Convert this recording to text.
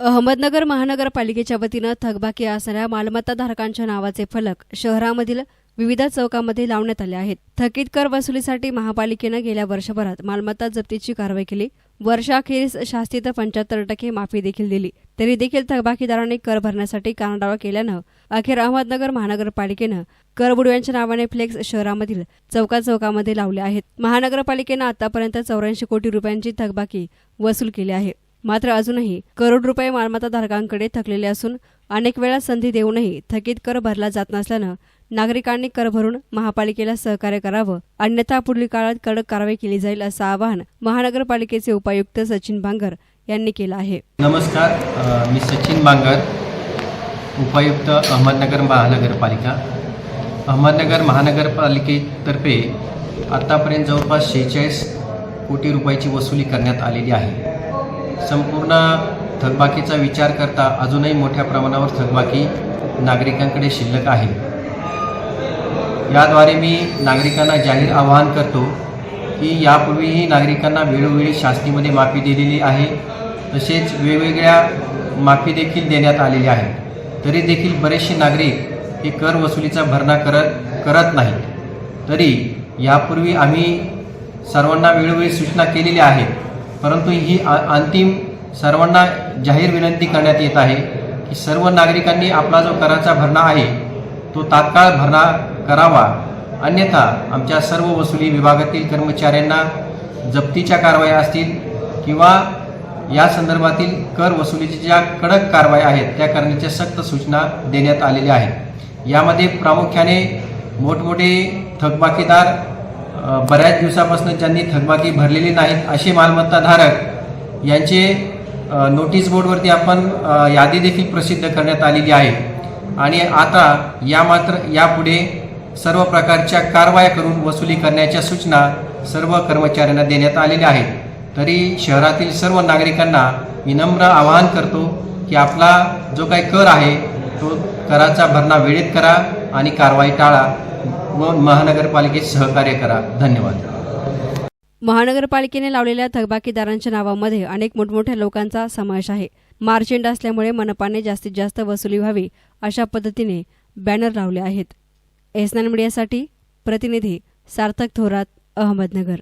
अहमदनगर महानगरपालिकेच्या वतीनं थकबाकी असणाऱ्या मालमत्ताधारकांच्या नावाचे फलक शहरामधील विविध चौकामध्ये लावण्यात आले आहेत. थकीत कर वसुलीसाठी महापालिकेनं गेल्या वर्षभरात मालमत्ता जप्तीची कारवाई केली. वर्षाखेरीस शास्तीत पंच्याहत्तर टक्के माफी देखील दिली. तरी देखील थकबाकीदारांनी कर भरण्यासाठी कानाडावा केल्यानं अखेर अहमदनगर महानगरपालिकेनं कर बुडव्यांच्या नावाने फ्लेक्स शहरामधील चौका चौकामध्ये लावले आहेत. महानगरपालिकेनं आतापर्यंत चौऱ्याऐंशी कोटी रुपयांची थकबाकी वसूल केली आहे. मात्र अजूनही करोड रुपये मालमत्ताधारकांकडे थकलेले असून अनेक वेळा संधी देऊनही थकीत कर भरला जात नसल्यानं नागरिकांनी कर भरून महापालिकेला सहकार्य करावं अन्यथा पुढील काळात कडक कारवाई केली जाईल असं आवाहन महानगरपालिकेचे उपायुक्त सचिन बांगर यांनी केलं आहे. नमस्कार मी सचिन बांगर उपायुक्त अहमदनगर महानगरपालिका. अहमदनगर महानगरपालिकेतर्फे आत्तापर्यंत जवळपास शेहेचाळीस कोटी रुपयाची वसुली करण्यात आलेली आहे. संपूर्ण थकबाकीचा विचार करता अजूनही मोठ्या प्रमाणावर थकबाकी नागरिकांकडे शिल्लक आहे. याद्वारे मी नागरिकांना जाहीर आवाहन करतो की यापूर्वीही नागरिकांना वेळोवेळी शासनीमध्ये माफी दिलेली आहे. तसेच वेगवेगळ्या माफी देखील देण्यात आलेली आहे. तरी देखील बरेचसे नागरिक हे कर वसुलीचा भरणा करत करत नाहीत. तरी यापूर्वी आम्ही सर्वांना वेळोवेळी सूचना केलेल्या आहेत परंतु ही आ- अंतिम सर्वांना जाहीर विनंती करण्यात येत आहे की सर्व नागरिकांनी आपला जो कराचा भरणा आहे तो तात्काळ भरणा करावा. अन्यथा आमच्या सर्व वसुली विभागातील कर्मचाऱ्यांना जप्तीच्या कारवाया असतील किंवा या संदर्भातील कर वसुलीच्या ज्या कडक कारवाया आहेत त्या करण्याच्या सक्त सूचना देण्यात आलेल्या आहेत. यामध्ये प्रामुख्याने मोठमोठे थकबाकीदार बऱ्याच दिवसापासून ज्यांनी थकबाकी भरलेली नाहीत असे मालमत्ताधारक यांचे नोटीस बोर्डवरती आपण यादी देखील प्रसिद्ध करण्यात आलेली आहे. आणि आता या मात्र यापुढे सर्व प्रकारच्या कारवाया करून वसुली करण्याच्या सूचना सर्व कर्मचाऱ्यांना देण्यात आलेल्या आहेत. तरी शहरातील सर्व नागरिकांना विनम्र आवाहन करतो की आपला जो काही कर आहे तो कराचा भरणा वेळेत करा. आणि कारवाई टाळा. व महानगरपालिकेत सहकार्य करा. धन्यवाद. महानगरपालिकेने लावलेल्या थकबाकीदारांच्या नावामध्ये अनेक मोठमोठ्या लोकांचा समावेश आहे. मार्चेंड असल्यामुळे मनपाने जास्तीत जास्त वसुली व्हावी अशा पद्धतीने बॅनर लावले आहेत. एसनान मीडियासाठी प्रतिनिधी सार्थक थोरात अहमदनगर.